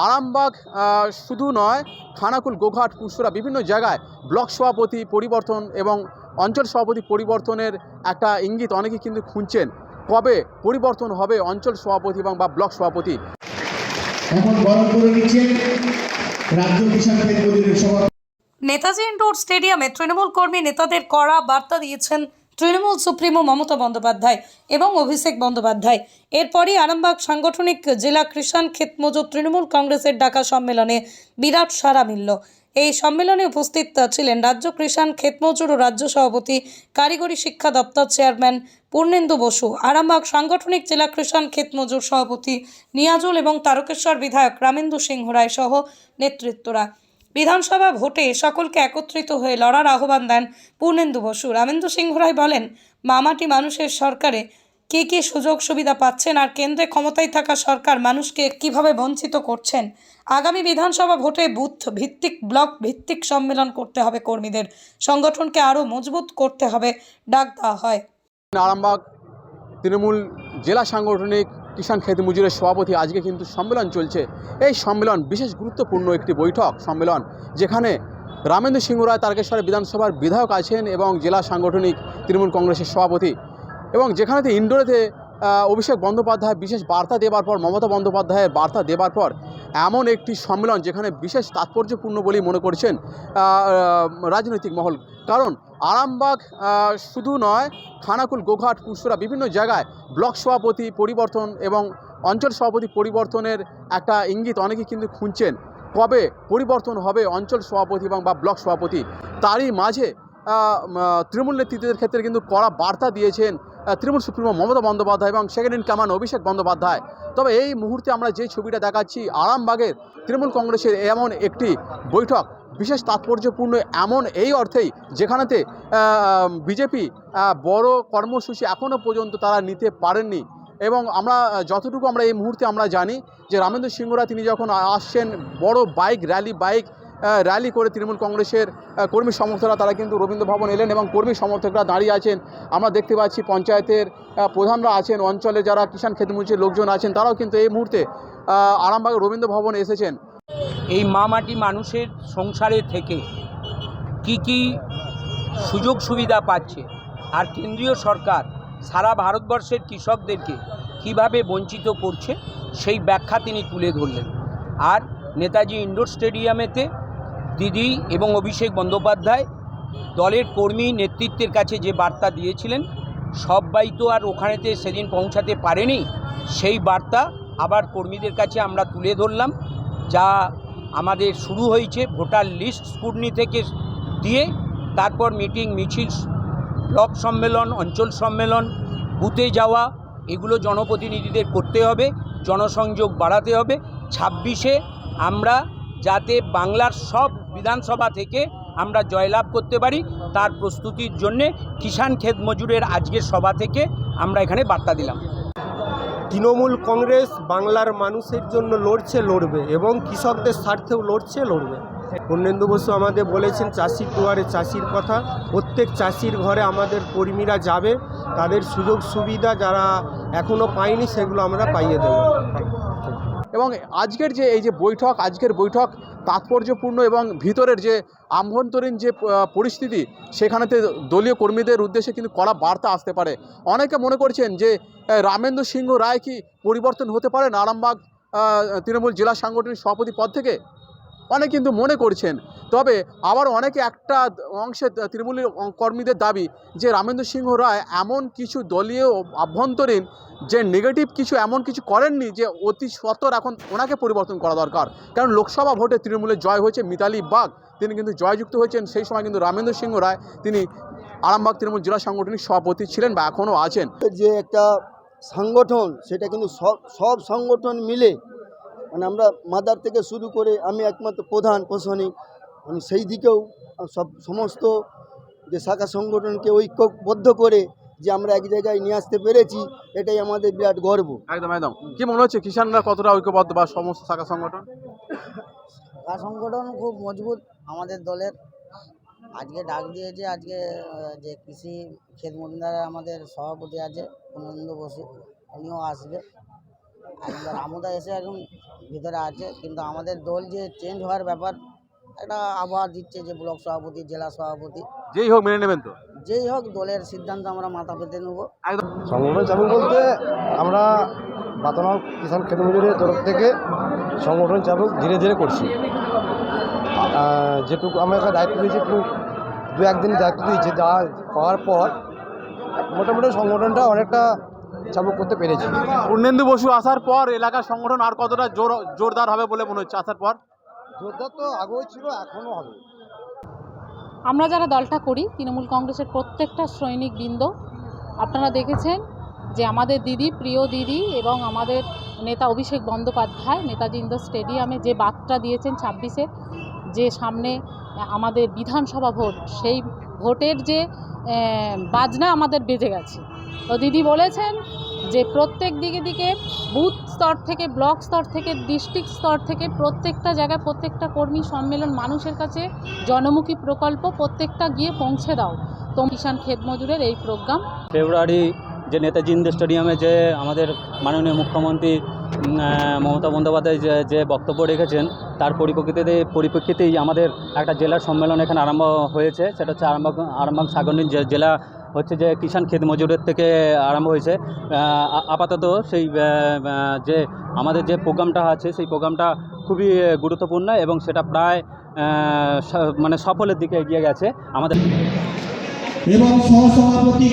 আরামবাগ শুধু নয় খানাকুল গোঘাট পুষ্করা বিভিন্ন জায়গায় ব্লক সভাপতি পরিবর্তন এবং অঞ্চল সভাপতি পরিবর্তনের একটা ইঙ্গিত অনেকে কিন্তু খুঁজছেন কবে পরিবর্তন হবে অঞ্চল সভাপতি এবং বা ব্লক সভাপতি। এখন বরণ করে নিচ্ছেন রাজ্য কিষাণ খেত মজুরের সভা নেতাজি ইন্ডোর স্টেডিয়ামে তৃণমূল কর্মী নেতাদের কড়া বার্তা দিয়েছেন তৃণমূল সুপ্রিমো মমতা বন্দ্যোপাধ্যায় এবং অভিষেক বন্দ্যোপাধ্যায়। এরপরই আরামবাগ সাংগঠনিক জেলা কৃষাণ ক্ষেতমজুর তৃণমূল কংগ্রেসের ডাকা সম্মেলনে বিরাট সাড়া মিলল। এই সম্মেলনে উপস্থিত ছিলেন রাজ্য কৃষাণ ক্ষেতমজুর ও রাজ্য সভাপতি, কারিগরি শিক্ষা দপ্তর চেয়ারম্যান পূর্ণেন্দু বসু, আরামবাগ সাংগঠনিক জেলা কৃষাণ ক্ষেতমজুর সভাপতি নিয়াজুল এবং তারকেশ্বর বিধায়ক রামেন্দু সিংহ রায় সহ নেতৃত্বরা। বিধানসভা ভোটে সকলকে একত্রিত হয়ে লড়ার আহ্বান দেন পূর্ণেন্দু বসু। রামেন্দু সিংহ রায় বলেন, মামাটি মানুষের সরকারে কে কী সুযোগ সুবিধা পাচ্ছেন আর কেন্দ্রে ক্ষমতায় থাকা সরকার মানুষকে কীভাবে বঞ্চিত করছেন? আগামী বিধানসভা ভোটে বুথ ভিত্তিক, ব্লক ভিত্তিক সম্মেলন করতে হবে কর্মীদের। সংগঠনকে আরও মজবুত করতে হবে, ডাক দেওয়া হয়। আরামবাগ, তৃণমূল জেলা সাংগঠনিক কিষাণ খেত মজুরের সভাপতি, আজকে কিন্তু সম্মেলন চলছে। এই সম্মেলন বিশেষ গুরুত্বপূর্ণ একটি বৈঠক সম্মেলন, যেখানে রামেন্দ্র সিংহ রায় তারকেশ্বরের বিধানসভার বিধায়ক আছেন এবং জেলা সাংগঠনিক তৃণমূল কংগ্রেসের সভাপতি এবং যেখানেতে ইন্ডোরেতে অভিষেক বন্দ্যোপাধ্যায় বিশেষ বার্তা দেবার পর, মমতা বন্দ্যোপাধ্যায়ের বার্তা দেবার পর এমন একটি সম্মেলন যেখানে বিশেষ তাৎপর্যপূর্ণ বলেই মনে করছেন রাজনৈতিক মহল। কারণ আরামবাগ শুধু নয়, খানাকুল, গোঘাট পুষ্করা বিভিন্ন জায়গায় ব্লক সভাপতি পরিবর্তন এবং অঞ্চল সভাপতি পরিবর্তনের একটা ইঙ্গিত অনেকে কিন্তু খুঁজছেন। কবে পরিবর্তন হবে অঞ্চল সভাপতি এবং বা ব্লক সভাপতি? তারই মাঝে তৃণমূল নেতৃত্বের ক্ষেত্রে কিন্তু কড়া বার্তা দিয়েছেন তৃণমূল সুপ্রিমো মমতা বন্দ্যোপাধ্যায় এবং সেকেন্ড ইন কামান অভিষেক বন্দ্যোপাধ্যায়। তবে এই মুহূর্তে আমরা যে ছবিটা দেখাচ্ছি, আরামবাগের তৃণমূল কংগ্রেসের এমন একটি বৈঠক, বিশেষ তাৎপর্যপূর্ণ এমন এই অর্থেই যেখানেতে বিজেপি বড় কর্মসূচি এখনও পর্যন্ত তারা নিতে পারেননি। এবং আমরা, যতটুকু আমরা এই মুহূর্তে আমরা জানি যে রামেন্দ্র সিংহরা তিনি যখন আসছেন বড় বাইক র্যালি বাইক র্যালি করে তৃণমূল কংগ্রেসের কর্মী সমর্থকরা, তারা কিন্তু রবীন্দ্র ভবন এলেন এবং কর্মী সমর্থকরা দাঁড়িয়ে আছেন। আমরা দেখতে পাচ্ছি পঞ্চায়েতের প্রধানরা আছেন, অঞ্চলে যারা কিষাণ খেতমুচির লোকজন আছেন, তারাও কিন্তু এই মুহূর্তে আরামবাগ রবীন্দ্র ভবনে এসেছেন। এই মা মাটি মানুষের সংসারে থেকে কি কি সুযোগ সুবিধা পাচ্ছে? আর কেন্দ্রীয় সরকার সারা ভারতবর্ষের কৃষকদেরকে কীভাবে বঞ্চিত করছে? সেই ব্যাখ্যা তিনি তুলে ধরলেন। আর নেতাজি ইন্ডোর স্টেডিয়ামেতে দিদি এবং অভিষেক বন্দ্যোপাধ্যায় দলের কর্মী নেতৃত্বের কাছে যে বার্তা দিয়েছিলেন, সবাই তো আর ওখানেতে সেদিন পৌঁছাতে পারেনি, সেই বার্তা আবার কর্মীদের কাছে আমরা তুলে ধরলাম, যা আমাদের শুরু হয়েছে ভোটার লিস্ট স্কুটনি থেকে দিয়ে, তারপর মিটিং, মিছিল, ব্লক সম্মেলন, অঞ্চল সম্মেলন, বুথে যাওয়া, এগুলো জনপ্রতিনিধিদের করতে হবে, জনসংযোগ বাড়াতে হবে। ছাব্বিশে আমরা যাতে বাংলার সব বিধানসভা থেকে আমরা জয়লাভ করতে পারি, তার প্রস্তুতির জন্যে কিষাণ ক্ষেত মজুরের আজকের সভা থেকে আমরা এখানে বার্তা দিলাম। তৃণমূল কংগ্রেস বাংলার মানুষের জন্য লড়ছে লড়বে এবং কৃষকদের স্বার্থেও লড়ছে লড়বে। পূর্ণেন্দু বসু আমাদের বলেছেন, চাষির দুয়ারে চাষির কথা। প্রত্যেক চাষির ঘরে আমাদের কর্মীরা যাবে। তাদের সুযোগ সুবিধা যারা এখনও পায়নি, সেগুলো আমরা পাইয়ে দেবো। এবং আজকের যে এই যে বৈঠক, আজকের বৈঠক তাৎপর্যপূর্ণ এবং ভিতরের যে আভ্যন্তরীণ যে পরিস্থিতি, সেখানেতে দলীয় কর্মীদের উদ্দেশ্যে কিন্তু কড়া বার্তা আসতে পারে। অনেকে মনে করছেন যে রামেন্দ্র সিংহ রায় কি পরিবর্তন হতে পারেন আরামবাগ তৃণমূল জেলা সাংগঠনিক সভাপতি পদ থেকে? অনেক কিন্তু মনে করছেন। তবে আবার অনেকে একটা অংশে তৃণমূলের কর্মীদের দাবি যে রামেন্দ্র সিংহ রায় এমন কিছু দলীয় আভ্যন্তরীণ যে নেগেটিভ কিছু এমন কিছু করেননি যে অতি সত্বর এখন ওনাকে পরিবর্তন করা দরকার। কারণ লোকসভা ভোটে তৃণমূলের জয় হয়েছে মিতালি বাগ, তিনি কিন্তু জয়যুক্ত হয়েছেন, সেই সময় কিন্তু রামেন্দ্র সিংহ রায় তিনি আরামবাগ তৃণমূল জেলা সাংগঠনিক সভাপতি ছিলেন বা এখনও আছেন। যে একটা সংগঠন, সেটা কিন্তু সব সব সংগঠন মিলে মানে আমরা মাদার থেকে শুরু করে আমি একমাত্র প্রধান প্রশাসনিক আমি সেই দিকেও সব সমস্ত যে শাখা সংগঠনকে ঐক্যবদ্ধ করে যে আমরা এক জায়গায় নিয়ে আসতে পেরেছি এটাই আমাদের বিরাট গর্ব। একদম একদম। কি মনে হচ্ছে কিষানরা কতটা ঐক্যবদ্ধ বা সমস্ত শাখা সংগঠন? শাখা সংগঠন খুব মজবুত আমাদের দলের। আজকে ডাক দিয়েছে আজকে যে কৃষি ক্ষেত মন্দিরে আমাদের সভাপতি আছে পূর্ণেন্দু বসু উনিও আসবে। একবার রামুদা এসে এখন ভিতরে আছে কিন্তু আমাদের দল যে চেঞ্জ হওয়ার ব্যাপার একটা আবহাওয়া দিচ্ছে যে ব্লক সভাপতি জেলা সভাপতি। যেই হোক মেনে নেবেন তো? যেই হোক দলের সিদ্ধান্ত আমরা মাথা পেতে নেব। সংগঠন চালু বলতে আমরা বাতনাও কিষাণ ক্ষেত মজুরের তরফ থেকে সংগঠন চালু ধীরে ধীরে করছি। যেটুকু আমরা একটা দায়িত্ব দিয়েছি একটু দু একদিন দায়িত্ব দিয়েছি যা করার পর মোটামুটি সংগঠনটা অনেকটা চালু করতে পেরেছি। পূর্ণেন্দু বসু আসার পর এলাকার সংগঠন আর কতটা জোর জোরদার হবে বলে মনে হচ্ছে? আসার পর? জোরদার তো আগেও ছিল এখনও হবে। আমরা যারা দলটা করি তৃণমূল কংগ্রেসের প্রত্যেকটা সৈনিক বৃন্দ আপনারা দেখেছেন যে আমাদের দিদি প্রিয় দিদি এবং আমাদের নেতা অভিষেক বন্দ্যোপাধ্যায় নেতাজি ইন্দোর স্টেডিয়ামে যে বার্তা দিয়েছেন ছাব্বিশে যে সামনে আমাদের বিধানসভা ভোট সেই ভোটের যে বাজনা আমাদের বেজে গেছে। তো দিদি বলেছেন যে প্রত্যেক দিকে দিকে বুথ স্তর থেকে, ব্লক স্তর থেকে, ডিস্ট্রিক্ট স্তর থেকে প্রত্যেকটা জায়গায় প্রত্যেকটা কর্মী সম্মেলন মানুষের কাছে জনমুখী প্রকল্প প্রত্যেকটা গিয়ে পৌঁছে দাও। তো কিষাণ ক্ষেত মজুরের এই প্রোগ্রাম। ফেব্রুয়ারি যে নেতাজি ইন্ডোর স্টেডিয়ামে যে আমাদের মাননীয় মুখ্যমন্ত্রী মমতা বন্দ্যোপাধ্যায় যে যে বক্তব্য রেখেছেন, তার পরিপ্রেক্ষিতে, পরিপ্রেক্ষিতেই আমাদের একটা জেলার সম্মেলন এখানে আরম্ভ হয়েছে। সেটা হচ্ছে আরামবাগ আরামবাগ সাগরনী জেলা হচ্ছে যে কিষাণ ক্ষেত মজুরের থেকে আরম্ভ হয়েছে। আপাতত সেই যে আমাদের যে প্রোগ্রামটা আছে, সেই প্রোগ্রামটা খুবই গুরুত্বপূর্ণ এবং সেটা প্রায় মানে সফলের দিকে এগিয়ে গেছে আমাদের। এবং সহসভাপতি